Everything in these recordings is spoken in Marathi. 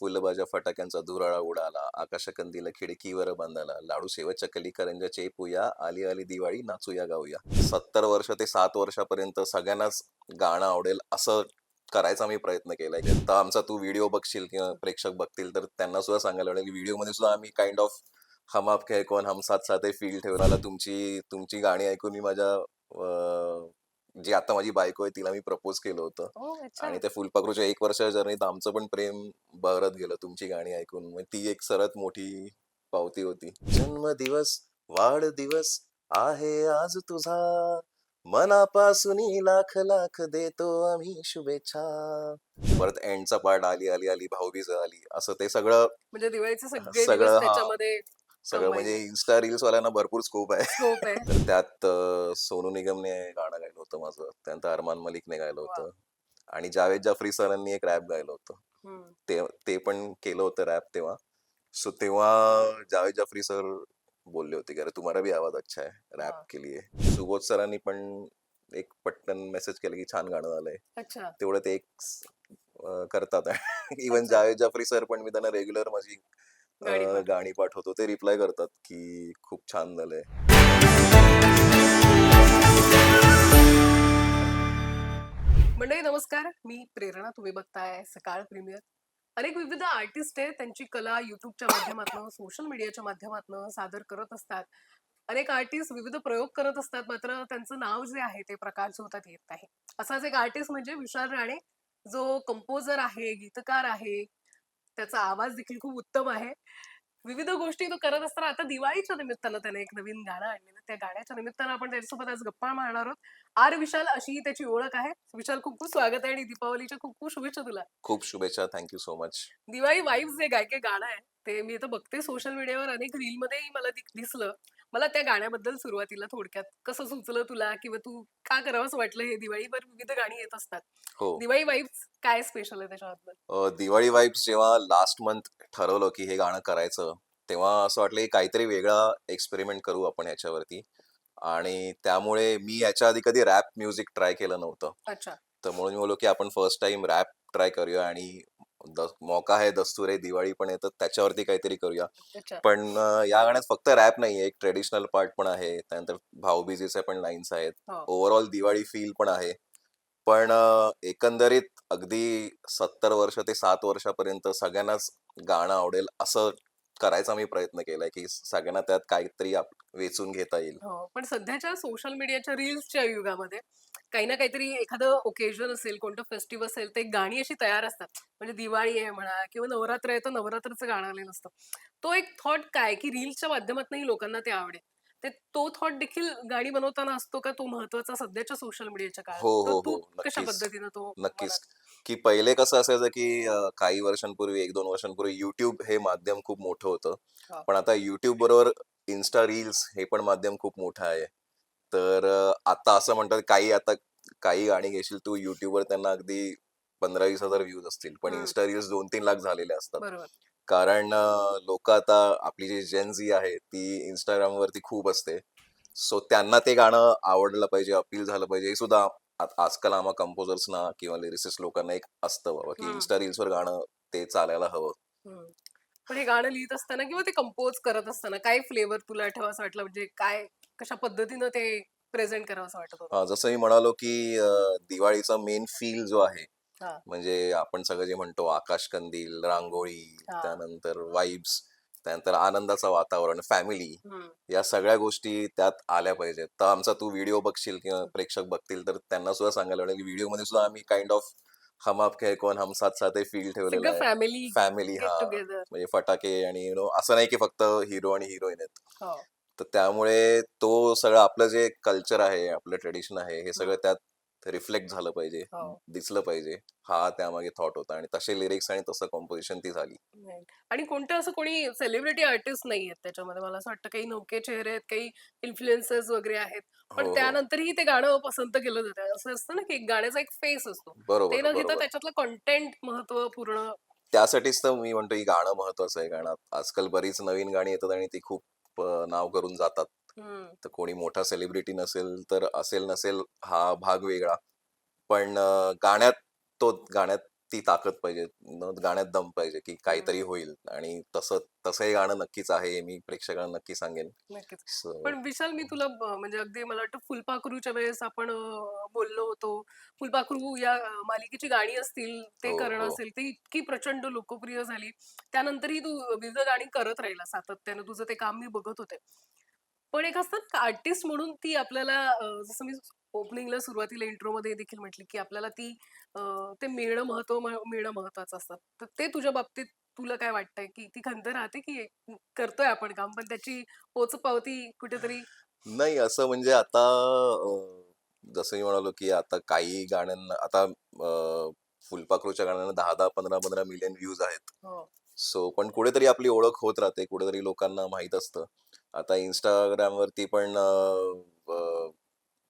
फुलबाजा फटाक्यांचा धुराळा उडाला आकाशकंदील खिडकीवर बांधाला लाडू शेवटच्या कली करंजा चेपूया आली आली दिवाळी नाचूया गाऊया. सत्तर वर्ष ते सात वर्षापर्यंत सगळ्यांनाच गाणं आवडेल असं करायचा मी प्रयत्न केलाय. तर आमचा तू व्हिडिओ बघशील किंवा प्रेक्षक बघतील तर त्यांना सुद्धा सांगायला आवडेल. की व्हिडिओमध्ये सुद्धा आम्ही काइंड ऑफ हम आप है कौन हम साथ साथ फील ठेवला तुमची तुमची गाणी ऐकून मी माझ्या जी आता माझी बायको आहे तिला मी प्रपोज केलं होतं. अच्छा. आणि ते फुलपाखरूच्या एक वर्षाच्या जर्नीत आमचं पण प्रेम बहरत गेलं तुमची गाणी ऐकून. मग ती एक सर्वात मोठी पावती होती. जन्मदिवस वाढदिवस आहे आज तुझा. मनापासून लाख लाख देतो आम्ही शुभेच्छा. परत एंडचा पार्ट आली आली आली भाऊबीज आली. असं ते सगळं म्हणजे दिवाळीचे सगळे सगळं, दिवस हा. त्याच्यामध्ये सगळं. म्हणजे इन्स्टा रील्स वाल्यांना भरपूर स्कोप आहे. स्कोप आहे. तर त्यात अं, सोनू निगमने गाणं गायलं होतं माझं. त्यानंतर अरमान मलिकने गायलं होतं. आणि जावेद जाफरी सरांनी एक रॅप गायलं होतं हम्म. ते ते पण केलं होतं रॅप तेव्हा. सो तेव्हा जावेद जाफरी सर बोलले होते की अरे तुम्हाला भी आवाज अच्छा है हा. रॅप के लिए सुबोध सरांनी पण एक पटकन मेसेज केलं की छान गाणं झालंय. अच्छा. तेवढं ते एक अं, करतात. इवन. जावेद जाफरी सर पण मी त्यांना रेग्युलर माझी गाणी अं. गाणी पाठवतो. ते रिप्लाय करतात की खूप छान झालंय मंडळी नमस्कार. मी प्रेरणा. तुम्ही बघताय सकाळ प्रीमियर. अनेक विविध आर्टिस्ट आहेत. त्यांची कला युट्यूबच्या माध्यमातून सोशल मीडियाच्या माध्यमातून सादर करत असतात. अनेक आर्टिस्ट विविध प्रयोग करत असतात. मात्र त्यांचं नाव जे आहे ते प्रकाश होतात येत नाही. असाच एक आर्टिस्ट म्हणजे विशाल राणे. जो कंपोजर आहे गीतकार आहे त्याचा आवाज देखील खूप उत्तम आहे. विविध गोष्टी तो करत असताना आता दिवाळीच्या निमित्तानं त्याने एक नवीन गाणं आणलेलं. त्या गाण्याच्या निमित्तानं आपण त्याच्यासोबत आज गप्पा मारणार आहोत. आर विशाल अशी ही त्याची ओळख आहे. विशाल खूप खूप स्वागत आहे आणि दीपावलीच्या खूप खूप शुभेच्छा तुला. खूप शुभेच्छा. Thank you so much Diwali vibes जे काय गाणं आहे ते मी आता बघते सोशल मीडियावर अनेक रील मध्येही मला दिसलं. मला त्या गाण्याबद्दल सुरुवातीला थोडक्यात कसं सुचलं तुला किंवा तू का करावंस वाटलं हे दिवाळीवर विविध गाणी येत असतात. हो. दिवाळी वाईब्स काय स्पेशल आहे त्याच्याबद्दल? अ, दिवाळी वाईब्स जेव्हा लास्ट मंथ ठरवलं की हे गाणं करायचं तेव्हा असं वाटलं की काहीतरी वेगळा एक्सपेरिमेंट करू आपण याच्यावरती. आणि त्यामुळे मी याच्या आधी कधी रॅप म्युझिक ट्राय केलं नव्हतं. अच्छा. तर म्हणून मी बोललो की आपण फर्स्ट टाइम रॅप ट्राय करूया आणि द- मौका आहे दस्तूर आहे दिवाळी पण येतं त्याच्यावरती काहीतरी करूया. अच्छा. पण अ, या गाण्यात फक्त रॅप नाही एक ट्रेडिशनल पार्ट पण आहे त्यानंतर भाऊबीजेचे पण लाईन्स आहेत हो. ओव्हरऑल दिवाळी फील पण आहे. पण अ, एकंदरीत अगदी सत्तर वर्ष ते सात वर्षापर्यंत सगळ्यांनाच गाणं आवडेल असं करायचा मी प्रयत्न केलाय की सगळ्यांना त्यात काहीतरी वेचून घेता येईल. हो पण सध्याच्या सोशल मीडियाच्या रील्सच्या युगामध्ये काही ना काहीतरी एखादं ओकेजन असेल कोणतं फेस्टिवल असेल ते गाणी अशी तयार असतात. म्हणजे दिवाळी आहे म्हणा किंवा नवरात्र आहे तर नवरात्रचं गाणं आलेलं असतं. तो एक थॉट काय की रील्सच्या माध्यमातूनही लोकांना ते आवडेल. ते तो थॉट देखील गाणी बनवताना असतो का तो महत्त्वाचा सध्याच्या सोशल मीडियाच्या काळात? हो, तर हो, तू हो, कशा नक्कीच. पद्धतीनं तो नक्कीच. की पहिले कसं असायचं की अ, काही वर्षांपूर्वी एक दोन वर्षांपूर्वी युट्यूब हे माध्यम खूप मोठं होतं. हा. पण आता युट्यूब बरोबर इन्स्टा रील्स हे पण माध्यम खूप मोठं आहे. तर अ, आता असं म्हणतात काही आता काही गाणी घेशील तू युट्यूबवर त्यांना अगदी पंधरा वीस हजार व्ह्यूज असतील. पण हम्म. इन्स्टा रील्स दोन तीन लाख झालेले असतात. बरोबर. कारण लोक आता आपली जी जेन झी आहे ती इंस्टाग्राम वरती खूप असते सो त्यांना ते गाणं आवडलं पाहिजे अपील झालं पाहिजे हे सुद्धा आ- आजकाल आम्हा कंपोजर्सना किंवा लिरिसिस्ट लोकांना एक असतं बाबा की. इन्स्टा रील्स वर गाणं ते चालायला हवं. पण हे गाणं लिहित असताना किंवा ते कंपोज करत असताना काय फ्लेवर तुला ठेवायचं वाटलं म्हणजे काय कशा पद्धतीनं ते प्रेझेंट करावं असं वाटत होतं अं, जसं मी म्हणालो की अं, दिवाळीचा मेन फील जो आहे. म्हणजे आपण सगळं जे म्हणतो आकाशकंदील रांगोळी हा. त्यानंतर वाईब्स त्यानंतर आनंदाचं वातावरण फॅमिली. या सगळ्या गोष्टी त्यात आल्या पाहिजेत. तर आमचा तू व्हिडिओ बघशील किंवा प्रेक्षक बघतील तर त्यांना सुद्धा सांगायला आवडेल की व्हिडिओमध्ये सुद्धा आम्ही काइंड ऑफ हम आप है कौन हम साथ साथ फील ठेवलेलं आहे. फॅमिली फॅमिली हा. म्हणजे फटाके आणि यु नो असं नाही की फक्त हिरो आणि हिरोईन आहेत. हो. तर त्यामुळे तो सगळं आपलं जे कल्चर आहे आपलं ट्रेडिशन आहे हे. सगळं त्यात रिफ्लेक्ट झालं पाहिजे हो. दिसलं पाहिजे हा त्यामागे थॉट होता आणि तसे लिरिक्स आणि तसं कॉम्पोजिशन ती झाली. आणि कोणतं असं कोणी सेलिब्रिटी आर्टिस्ट नाही आहेत त्याच्यामध्ये मला असं वाटतं काही नौके चेहरे आहेत काही इन्फ्लुएन्सर्स वगैरे आहेत हो, पण हो. त्यानंतरही ते गाणं पसंत केलं जातं असं असतं ना की एक गाण्याचा एक फेस असतो ते बरोबर न घेता त्याच्यातलं कंटेंट महत्त्वपूर्ण त्यासाठीच तर मी म्हणतो की गाणं महत्वाचं आहे गाणं आजकाल बरीच नवीन गाणी येतात आणि ती खूप नाव करून जातात. तर कोणी मोठा सेलिब्रिटी नसेल तर असेल नसेल हा भाग वेगळा. पण गाण्यात तो गाण्यात ती ताकद पाहिजे गाण्यात दम पाहिजे की काहीतरी. होईल आणि तसं तसं हे गाणं नक्कीच आहे मी प्रेक्षकांना नक्की सांगेन. नक्कीच. पण विशाल मी तुला म्हणजे अगदी मला वाटतं फुलपाखरूच्या वेळेस आपण बोललो होतो. फुलपाखरू या मालिकेची गाणी असतील ते हो, करणं हो. असेल ती इतकी प्रचंड लोकप्रिय झाली. त्यानंतरही तू विविध गाणी करत राहिला सातत्यानं. तुझं ते काम मी बघत होते. पण एक असतात आर्टिस्ट म्हणून ती आपल्याला अं, जसं मी ओपनिंगला सुरुवातीला इंट्रो मध्ये देखील म्हटली की आपल्याला ती अं, ते मिळणं महत्त्व मिळणं महत्वाचं असतं. तर ते तुझ्या बाबतीत तुला काय वाटतंय की ती खंत राहते की करतोय आपण काम पण त्याची पोचपावती कुठेतरी? नाही असं म्हणजे आता अं, जसं मी म्हणालो की आता काही गाण्यांना आता अं, फुलपाखरूच्या गाण्यांना दहा दहा पंधरा पंधरा मिलियन व्ह्यूज आहेत. हो. सो पण कुठेतरी आपली ओळख होत राहते कुठेतरी लोकांना माहीत असतं. आता इंस्टाग्राम वरती पण अं, अं,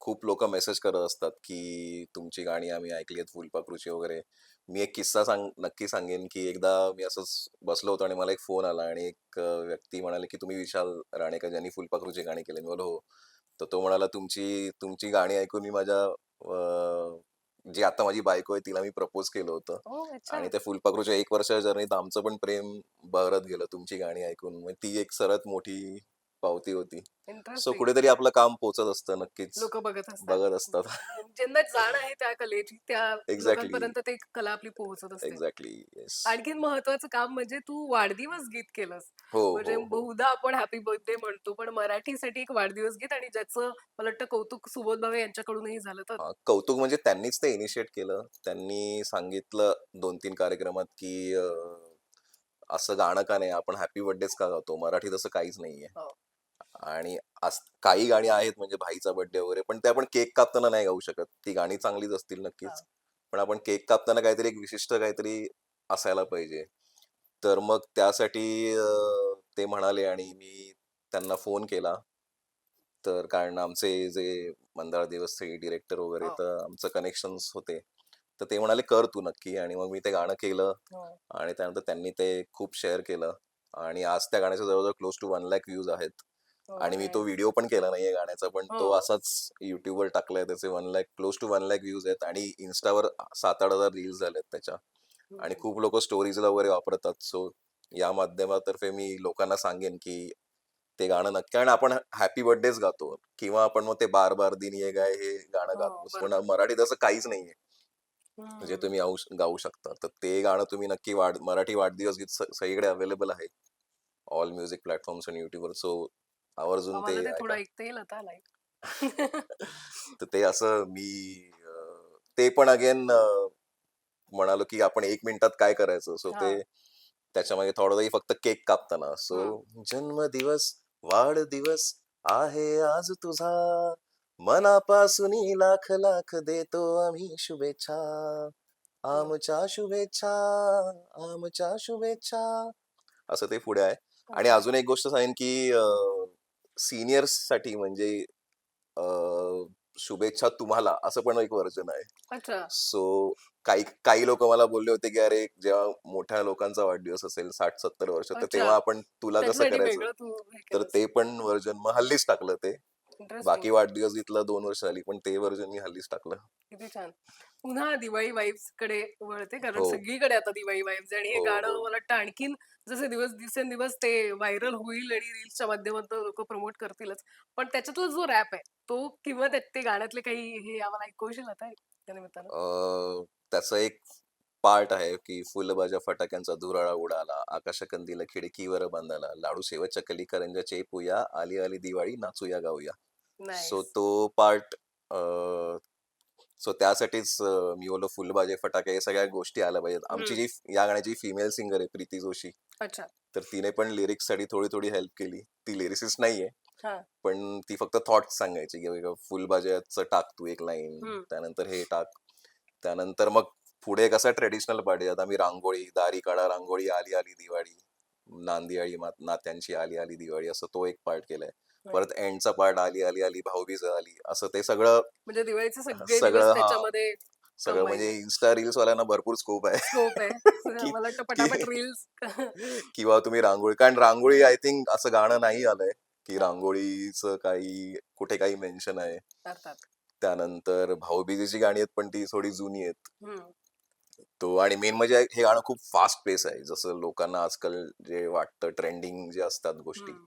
खूप लोक मेसेज करत असतात की तुमची गाणी आम्ही ऐकली आहेत फुलपाखरूची वगैरे. मी एक किस्सा सांग नक्की सांगेन की एकदा मी असंच बसलो होतो आणि मला एक फोन आला आणि एक अं, व्यक्ती म्हणाले की तुम्ही विशाल राणे का ज्यांनी फुलपाखरूची गाणी केली. मी बोललो हो. तर तो म्हणाला तुमची तुमची गाणी ऐकून मी माझ्या अं, जी आता माझी बायको आहे तिला मी प्रपोज केलं होतं. अच्छा. आणि त्या फुलपाखरूच्या एक वर्षाच्या जर्नीत आमचं पण प्रेम बहरत गेलं तुमची गाणी ऐकून. मग ती एक सर्वात मोठी पावती होती. सो कुठेतरी आपलं काम पोचत असतं नक्कीच. लोक बघत असतात. बघत असतात. ज्यांना जाण आहे त्या कलेची त्या Exactly. लोकांपर्यंत ते कला आपली पोहोचत असते. एक्झॅक्टली येस आणखीन महत्वाचं काम म्हणजे तू वाढदिवस गीत केलंस. हो म्हणजे हो हो. बहुधा आपण हॅपी बर्थडे म्हणतो पण मराठीसाठी एक वाढदिवस गीत आणि ज्याचं मला वाटतं कौतुक सुबोध भावे यांच्याकडूनही झालं तर. हा, कौतुक म्हणजे त्यांनीच ते इनिशिएट केलं. त्यांनी सांगितलं दोन तीन कार्यक्रमात की अं, असं गाणं का नाही आपण हॅपी बर्थडेच का गातो? मराठीत असं काहीच नाहीये. हो. आणि काही गाणी आहेत म्हणजे भाईचा बर्थडे वगैरे पण ते आपण केक कापताना नाही गाऊ शकत. ती गाणी चांगलीच असतील नक्कीच. पण आपण केक कापताना काहीतरी एक विशिष्ट काहीतरी असायला पाहिजे. तर मग त्यासाठी ते म्हणाले आणि मी त्यांना फोन केला. तर कारण आमचे जे मंदार देवस्थळी डिरेक्टर वगैरे हो. तर आमचं कनेक्शन होते. तर ते म्हणाले कर तू नक्की. आणि मग मी ते गाणं केलं हो. आणि त्यानंतर त्यांनी ते खूप शेअर केलं. आणि आज त्या गाण्याचे जवळजवळ close to one lakh views आहेत. आणि मी तो. व्हिडिओ पण केला नाहीये गाण्याचा पण तो हो. असाच युट्यूबवर टाकलाय त्याचे one lakh close to one lakh views आहेत आणि इन्स्टावर सात आठ हजार रील्स झालेत त्याच्या आणि. खूप लोक स्टोरीजला वगैरे वापरतात सो या माध्यमातर्फे मी लोकांना सांगेन की ते गाणं नक्की कारण आपण हॅपी बर्थडेच गातो किंवा आपण मग ते बार बार दिन ये गाय हे गाणं हो, गातो पण. मराठीत असं काहीच नाहीये म्हणजे हम्म. तुम्ही गाऊ शकता तर ते गाणं तुम्ही नक्की वाढ मराठी वाढदिवस गीत सगळीकडे अवेलेबल आहे ऑल म्युझिक प्लॅटफॉर्म्स आणि युट्यूबवर सो आवर्जून ते थोडं ऐका. ऐकता येईल आता लाईक तर ते असं मी ते पण अगेन म्हणालो की आपण एक मिनिटात काय करायचं? सो. ते त्याच्यामध्ये थोडंही फक्त केक कापताना. सो जन्मदिवस वाढदिवस आहे आज तुझा. मनापासून लाख लाख देतो आम्ही शुभेच्छा. आमच्या शुभेच्छा आमच्या शुभेच्छा. असं ते पुढे आहे. आणि अजून एक गोष्ट सांगेन की सिनियर्ससाठी म्हणजे अं, शुभेच्छा तुम्हाला असं पण एक वर्जन आहे अच्छा सो काही काही लोक मला बोलले होते की अरे जेव्हा मोठ्या लोकांचा वाढदिवस असेल साठ सत्तर वर्ष तर अच्छा. तेव्हा आपण तुला कसं त्याच्यासाठी करायचं वेगळं तू हे तर केलंस. ते पण वर्जन मग हल्लीच टाकलं ते. बाकी वाढदिवस घेतला दोन वर्ष झाली पण ते वर्जन मी हल्लीच टाकलं. किती छान. पुन्हा दिवाळी वाईब्सकडे वळते कारण हो. सगळीकडे आता दिवाळी वाईब्स आणि हे हो, गाणं हो. मला वाटतं आणखीन जसे दिवस दिवसेंदिवस ते व्हायरल होईल आणि रील्सच्या माध्यमातून लोक प्रमोट करतीलच. पण त्याच्यातला जो रॅप आहे तो किंवा त्या- ते गाण्यातले काही हे आम्हाला ऐकवशील आता त्या निमित्तानं? अं, त्याचं एक पार्ट आहे की फुलबाजा फटाक्यांचा धुराळा उडाला आकाशकंदीला खिडकीवर बांधाला लाडू शेवटच्या कली करंजा चेपुया आली आली दिवाळी नाचूया गाऊया. सो तो पार्ट सो त्यासाठीच अं, मी बोललो फुलबाजे फटाके हे सगळ्या गोष्टी आल्या पाहिजेत. आमची जी या गाण्याची फिमेल सिंगर आहे प्रीती जोशी. अच्छा. तर तिने पण लिरिक्ससाठी थोडी थोडी हेल्प केली. ती लिरिसिस्ट नाहीये हा. पण ती फक्त थॉट सांगायची की बाबा फुलबाजाचं टाक तू एक लाईन हम्म. त्यानंतर हे टाक. त्यानंतर मग पुढे कसा ट्रेडिशनल पार्टी आता आम्ही रांगोळी दारी काढा रांगोळी आली आली दिवाळी. नांदी आली मा- नात्यांची आली आली दिवाळी असं तो एक पार्ट केलाय. परत एंडचा पार्ट आली आली आली भाऊबीज आली असं ते सगळं म्हणजे दिवाळीचे सगळे सगळं, दिवस हा. त्याच्यामध्ये सगळं. म्हणजे इन्स्टा रील्स वाल्यांना भरपूर स्कोप आहे. स्कोप आहे. की- मला वाटतं पटापट की- रील्स किंवा तुम्ही रांगोळी कारण रांगोळी आय थिंक असं गाणं नाही आलंय की रांगोळीचं काही कुठे काही मेन्शन आहे. त्यानंतर भाऊबीजेची गाणी आहेत पण ती थोडी जुनी आहेत. हम्म. तो आणि मेन म्हणजे हे गाणं खूप फास्ट पेस आहे. जसं लोकांना आजकाल जे वाटतं ट्रेंडिंग जे असतात गोष्टी. हम्म.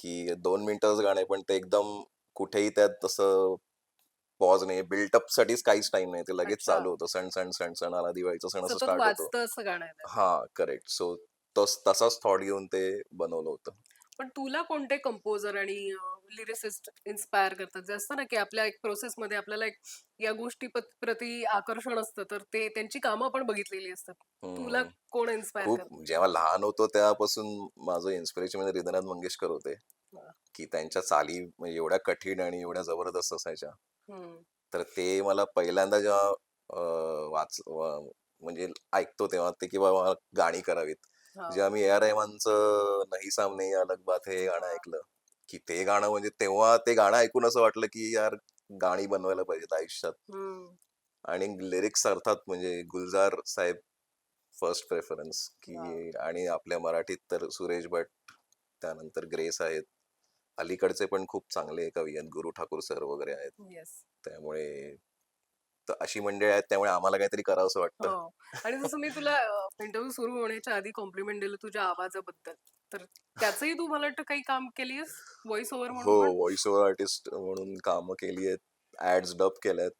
की दोन मिनिटाचं गाणं पण ते एकदम कुठेही त्यात तसं पॉज नाही बिल्टअप साठीच काहीच टाइम नाही ते लगेच. चालू होतं. सण सण सण सण आला दिवाळीचा सण असं स्टार्ट होतो. हा करेक्ट सो तसाच थॉट घेऊन ते बनवलं होतं. पण तुला कोणते कंपोजर आणि लिरिसिस्ट इन्स्पायर करतात जे असतं ना की आपल्या एक प्रोसेस मध्ये आपल्याला एक या गोष्टी पत- प्रती आकर्षण असतं तर ते त्यांची कामं आपण बघितलेली असतात तुला हम्म. कोण इन्स्पायर खूप जेव्हा लहान होतो तेव्हापासून माझं इन्स्पिरेशन म्हणजे हृदयनाथ मंगेशकर होते. की त्यांच्या चाली म्हणजे एवढ्या कठीण आणि एवढ्या जबरदस्त असायच्या हम्म. तर ते मला पहिल्यांदा जेव्हा अं, वाच वा- म्हणजे ऐकतो तेव्हा ते किंवा मला गाणी करावीत हा. जेव्हा मी ए आर रहमानचं नाही सामने ये अलग बात हे गाणं. ऐकलं की ते गाणं म्हणजे तेव्हा ते गाणं ऐकून असं वाटलं की यार गाणी बनवायला पाहिजेत आयुष्यात. आणि लिरिक्स अर्थात म्हणजे गुलजार साहेब फर्स्ट प्रेफरन्स की. आणि आपल्या मराठीत तर सुरेश भट त्यानंतर ग्रेस आहेत अलीकडचे पण खूप चांगले कवी आहेत गुरु ठाकूर सर वगैरे आहेत त्यामुळे तर अशी मंडळी आहेत त्यामुळे आम्हाला काहीतरी करावंसं वाटतं. हो. आणि जसं मी तुला इंटरव्ह्यू सुरू होण्याच्या आधी कॉम्प्लिमेंट दिलं तुझ्या आवाजाबद्दल तर त्याचंही तू मला वाटतं काही काम केलीस व्हॉइस ओव्हर हो म्हणून? व्हॉइस ओव्हर आर्टिस्ट म्हणून कामं केली आहेत ऍड्स डब केल्यात.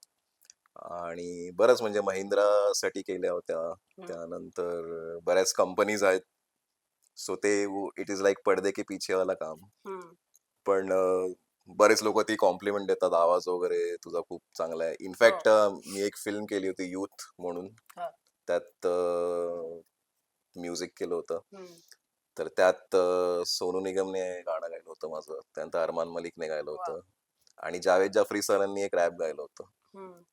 आणि बरंच म्हणजे महिंद्रासाठी केल्या होत्या. त्यानंतर बऱ्याच कंपनीज आहेत. सो ते इट इज लाईक पडदे के पीछे वाला काम. पण अं, बरेच लोक ती कॉम्प्लिमेंट देतात आवाज वगैरे तुझा खूप चांगला आहे इनफॅक्ट मी एक फिल्म केली होती युथ म्हणून हा. त्यात म्युझिक केलं होतं. तर त्यात सोनू निगमने गाणं गायलं होतं माझं त्यानंतर अरमान मलिकने गायलं. होतं आणि जावेद जाफरी सरांनी एक रॅप गायलं होतं.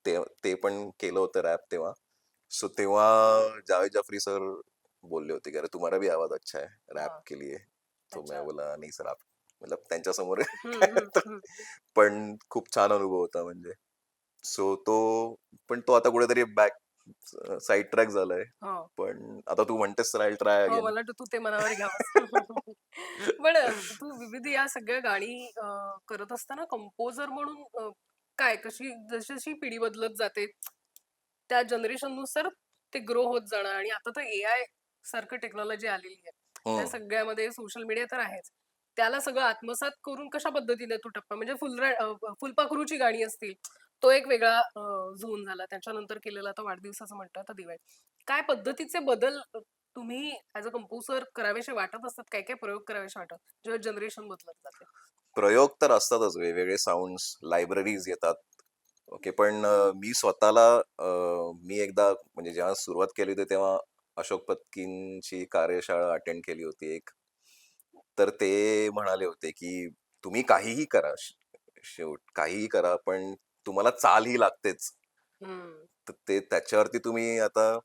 ते ते पण केलं होतं रॅप तेव्हा सो तेव्हा जावेद जाफरी सर बोलले होते की अरे तुम्हारा भी आवाज अच्छा है रॅप हाँ. के लिए तो. मैं बोला नाही सर आप मतलब त्यांच्यासमोर हम्म, हम्म, हम्म. पण खूप छान अनुभव होता म्हणजे. सो तो पण तो आता कुठेतरी बॅक साईड ट्रॅक झालाय. हो. पण आता तू म्हणतेस तर ट्राय हो मला तू ते मनावर घ्यावं पण तू विविध या सगळ्या गाणी करत असताना कंपोजर म्हणून काय? कशी जशी पिढी बदलत जाते त्या जनरेशननुसार ते ग्रो होत जाणं आणि आता तर ए आय सारखं टेक्नॉलॉजी आलेली आहे. त्या सगळ्यामध्ये सोशल मीडिया तर आहेच. त्याला सगळं आत्मसात करून कशा पद्धतीने तू टप्पा म्हणजे फुलरा फुलपाखरूची गाणी असतील तो एक वेगळा झोन झाला. त्याच्यानंतर केलेला आता वाढदिवसाचं म्हणतात आता दिवाळी. काय पद्धतीचे बदल तुम्ही ऍज अ कंपोजर करावेसे वाटत असतात? काय काय प्रयोग करावेसे वाटत? जेव्हा जनरेशन बदलत जाते. प्रयोग तर असतातच. वेगवेगळे साऊंड्स लायब्ररीज येतात. ओके पण मी स्वतःला मी एकदा म्हणजे जेव्हा सुरुवात केली होती तेव्हा अशोक पत्कींची कार्यशाळा अटेंड केली होती एक. तर ते म्हणाले होते की तुम्ही काहीही करा शेवट काहीही करा पण तुम्हाला चाल ही लागतेच. तर ते त्याच्यावरती तुम्ही आता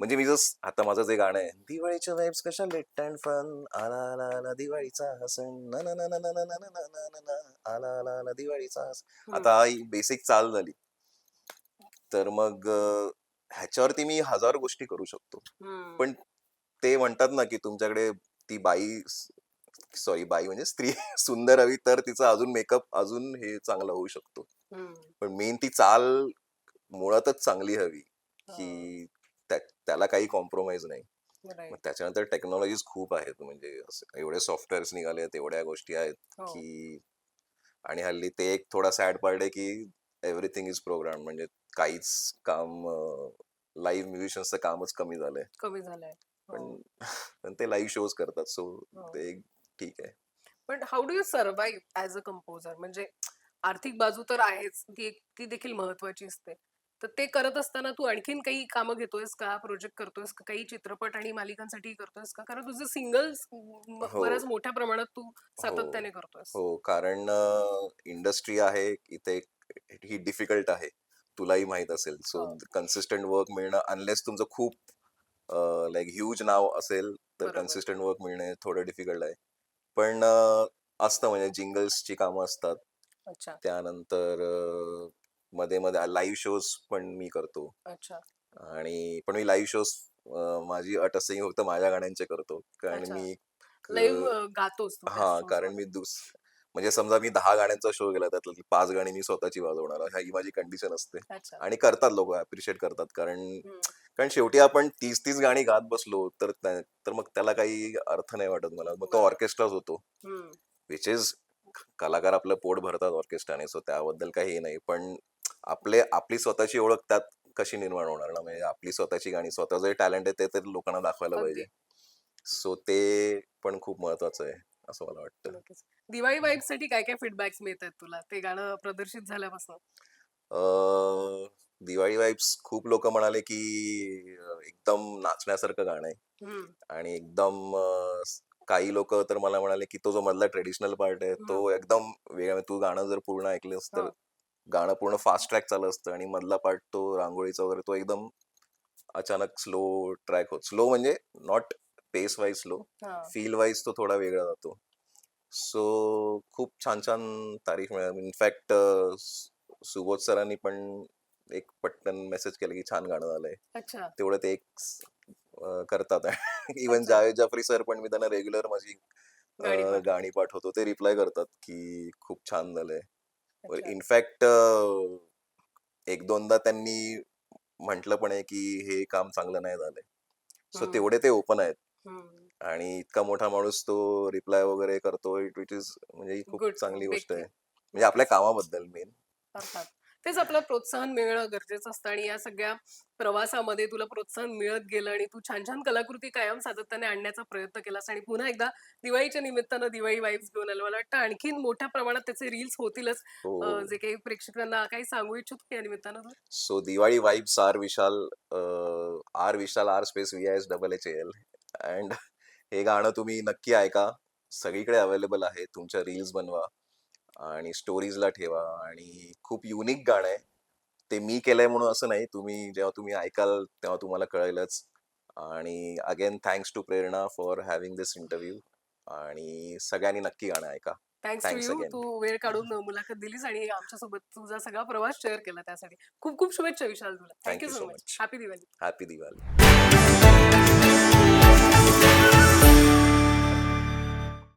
म्हणजे मी जस आता माझं जे गाणं आहे दिवाळीच्या वाईब्स कशा लेट अँड फन आला आला आला दिवाळीचा हा सण ना ना ना ना ना ना ना ना ना ना आला आला आला दिवाळीचा हा. हम्म. आता ही बेसिक चाल झाली तर मग ह्याच्यावरती मी हजार गोष्टी करू शकतो. पण ते म्हणतात ना की तुमच्याकडे ती बाई सॉरी बाई म्हणजे स्त्री सुंदर हवी तर तिचा अजून मेकअप अजून हे चांगला होऊ शकतो. पण मेन ती चाल मुळातच चांगली हवी. की त्या- त्याला काही कॉम्प्रोमाइज नाही त्याच्यानंतर टेक्नॉलॉजीज खूप आहेत म्हणजे एवढे सॉफ्टवेअर्स निघाले आहेत एवढ्या गोष्टी आहेत हो. की आणि हल्ली ते एक थोडा सॅड पार्ट आहे की एव्हरीथिंग इज प्रोग्राम म्हणजे काहीच काम लाईव्ह म्युझिशियन्सचं कामच कमी झालंय कमी झालंय पण हो. पण ते लाईव्ह शोज करतात सो हो. ते ठीक आहे. पण how do you survive as a composer म्हणजे आर्थिक बाजू तर आहेच ती ती देखील महत्वाची असते. तर ते करत असताना तू आणखीन काही कामं घेतोयस का? प्रोजेक्ट करतोयस का? काही चित्रपट आणि मालिकांसाठी करतोयस का? कारण तुझे सिंगल्स हो. बऱ्याच मोठ्या प्रमाणात तू सातत्याने करतोयस. हो कारण इंडस्ट्री आहे इथे ही डिफिकल्ट आहे तुलाही माहीत असेल. सो. कन्सिस्टंट वर्क मिळणं अनलेस तुमचं खूप लाईक ह्यूज नाव असेल तर. कन्सिस्टंट वर्क मिळणे थोडं डिफिकल्ट आहे पण असतं म्हणजे जिंगल्सची कामं असतात त्यानंतरमध्ये मध्ये लाईव्ह शोज पण मी करतो अच्छा आणि पण मी लाईव्ह शोज माझी अट असते की फक्त माझ्या गाण्यांचे करतो कारण. मी लाईव्ह गातोस तू त्या हा कारण. मी दुस म्हणजे समजा मी दहा गाण्यांचा शो केला त्यातली पाच गाणी मी स्वतःची वाजवणार आहे. ही माझी कंडिशन असते आणि करतात लोक अप्रिशिएट करतात कारण. कारण शेवटी आपण तीस तीस गाणी गात बसलो तर तर मग त्याला काही अर्थ नाही वाटत मला मग तो. ऑर्केस्ट्राच होतो. विच इज कलाकार आपलं पोट भरतात ऑर्केस्ट्राने सो त्याबद्दल काही हे नाही पण आपले आपली स्वतःची ओळख त्यात कशी निर्माण होणार ना म्हणजे आपली स्वतःची गाणी स्वतः जे टॅलेंट आहे ते तर लोकांना दाखवायला. पाहिजे सो ते पण खूप महत्वाचं आहे असं मला वाटतं. नक्कीच. दिवाळी वाईबसाठी काय काय फीडबॅक्स मिळतात तुला? ते गाणं प्रदर्शित झाल्यापासून. अं, दिवाळी वाईब्स खूप लोक म्हणाले की अं, एकदम नाचण्यासारखं गाणं आहे. हम्म. आणि एकदम अं, स- काही लोक तर मला म्हणाले की तो जो मधला ट्रेडिशनल पार्ट आहे तो एकदम वेगळा तू गाणं जर पूर्ण ऐकलंस तर हा. गाणं पूर्ण फास्ट ट्रॅक चालू असतं आणि मधला पार्ट तो रांगोळीचा वगैरे तो एकदम अचानक स्लो ट्रॅक होत. स्लो म्हणजे नॉट पेस वाईज हा. फील वाईज तो थोडा वेगळा जातो सो खूप छान छान तारीख मिळाली इनफॅक्ट सुबोध सरांनी पण एक पटकन मेसेज केलं की छान गाणं झालंय तेवढं ते एक करतात इवन. जावेद जाफरी सर पण मी त्यांना रेग्युलर माझी गाणी पाठवतो. ते रिप्लाय करतात की खूप छान झालंय. इनफॅक्ट एक दोनदा त्यांनी म्हटलं पण आहे की हे काम चांगलं नाही झालंय सो. तेवढे ते ओपन आहेत. आणि इतका मोठा माणूस तो रिप्लाय वगैरे करतो इट विच इज म्हणजे ही खूप Good, चांगली गोष्ट आहे. म्हणजे आपल्या कामाबद्दल मेन अर्थात. तेच आपलं प्रोत्साहन मिळणं गरजेचं असतं आणि या सगळ्या प्रवासामध्ये तुला प्रोत्साहन मिळत गेलं आणि तू छान छान कलाकृती कायम सातत्याने आणण्याचा प्रयत्न केलास आणि पुन्हा एकदा दिवाळीच्या निमित्तानं दिवाळी वाईब्स घेऊन आलो. मला वाटतं आणखीन मोठ्या प्रमाणात त्याचे रील्स होतीलच. हो. अं, जे काही प्रेक्षकांना काही सांगू इच्छितो या निमित्तानं तू? So Diwali vibes R Vishal R Vishal R space V S double H L and हे गाणं तुम्ही नक्की ऐका. सगळीकडे अवेलेबल आहे. तुमच्या रील्स बनवा आणि स्टोरीजला ठेवा आणि खूप युनिक गाणं आहे. ते मी केलंय म्हणून असं नाही. तुम्ही जेव्हा तुम्ही ऐकाल तेव्हा तुम्हाला कळेलच. आणि again thanks to Prerna for having this interview आणि सगळ्यांनी नक्की गाणं ऐका. Thanks to you. तू वेळ काढून मुलाखत दिलीस आणि आमच्यासोबत तुझा सगळा प्रवास शेअर केला त्यासाठी. खूप खूप शुभेच्छा विशाल तुला. Thank you so much. Happy Diwali happy Diwali